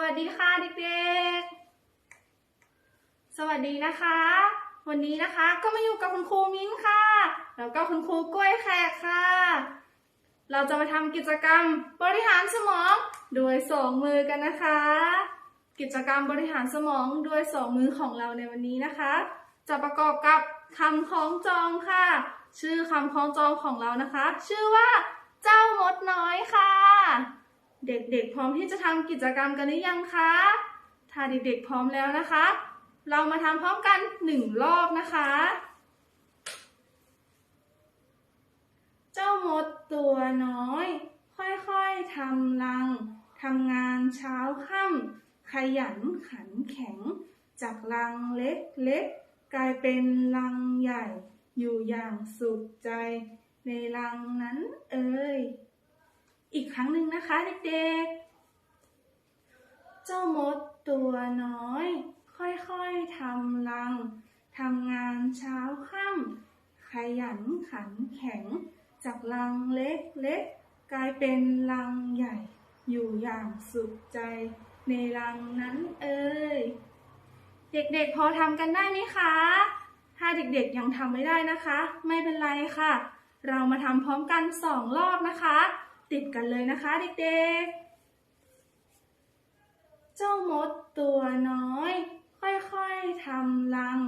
วัสดีค่ะเด็กๆ สวัสดีนะคะ วันนี้นะคะก็มาอยู่กับคุณครูมิ้นค่ะ แล้วก็คุณครูกล้วยแขกค่ะ เราจะมาทำกิจกรรมบริหารสมองด้วยสองมือกันนะคะ กิจกรรมบริหารสมองด้วยสองมือของเราในวันนี้นะคะ จะประกอบกับคำคล้องจองค่ะ ชื่อคำคล้องจองของเรานะคะ ชื่อว่าเจ้ามดน้อยค่ะ เด็กๆ พร้อมที่จะทำกิจกรรมกันหรือยังคะ ถ้าเด็กๆ พร้อมแล้วนะคะ เรามาทำพร้อมกันหนึ่งรอบนะคะ เจ้ามดตัวน้อย ค่อยๆทำรังทำงานเช้าค่ำขยันขันแข็ง จากรังเล็กๆ กลายเป็นรังใหญ่ อยู่อย่างสุขใจ ในรังนั้นเอ่ย อีกครั้งหนึ่งนะคะเด็กๆ เจ้ามดตัวน้อย ค่อยๆทำรังทำงานเช้าค่ำขยันขันแข็ง จากรังเล็กๆ กลายเป็นรังใหญ่ อยู่อย่างสุขใจ ในรังนั้นเอ่ยเด็กๆ พอทำกันได้ไหมคะ ถ้าเด็กๆยังทำไม่ได้นะคะ ไม่เป็นไรค่ะ เรามาทำพร้อมกันสองรอบนะคะ ติดกันเลยนะคะเด็กๆ เจ้ามดตัวน้อย ค่อยๆทำรัง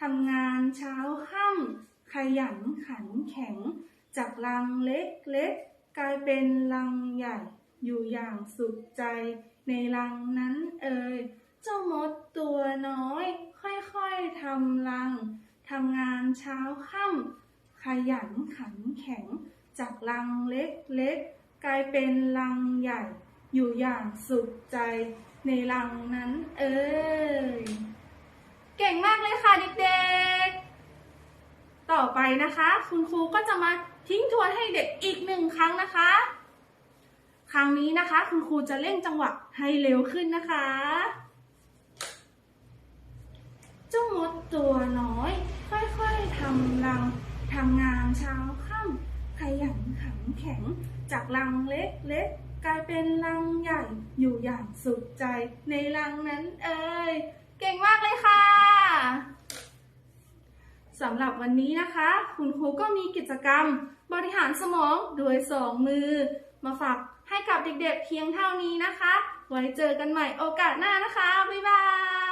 ทำงานเช้าค่ำขยันขันแข็ง จากรังเล็กๆ กลายเป็นรังใหญ่ อยู่อย่างสุขใจ ในรังนั้นเอ่ยเจ้ามดตัวน้อย ค่อยๆทำรังทำงานเช้าค่ำขยันขันแข็ง จากรังเล็กๆ กลายเป็นรังใหญ่ อยู่อย่างสุขใจในรังนั้นเอ่ยเก่งมากเลยค่ะเด็กๆ ต่อไปนะคะ คุณครูก็จะมาทิ้งทวนให้เด็กอีกหนึ่งครั้งนะคะ ครั้งนี้นะคะ คุณครูจะเร่งจังหวะให้เร็วขึ้นนะคะเจ้ามดตัวน้อย ค่อยๆทำรังทำงานเช้าค่ำ ขยันขันแข็ง จากรังเล็กๆกลายเป็นรังใหญ่อยู่อย่างสุขใจในรังนั้นเอ่ยเก่งมากเลยค่ะสำหรับวันนี้นะคะ คุณครูก็มีกิจกรรมบริหารสมองด้วยสองมือ มาฝากให้กับเด็กๆเพียงเท่านี้นะคะ ไว้เจอกันใหม่โอกาสหน้านะคะ บ๊ายบาย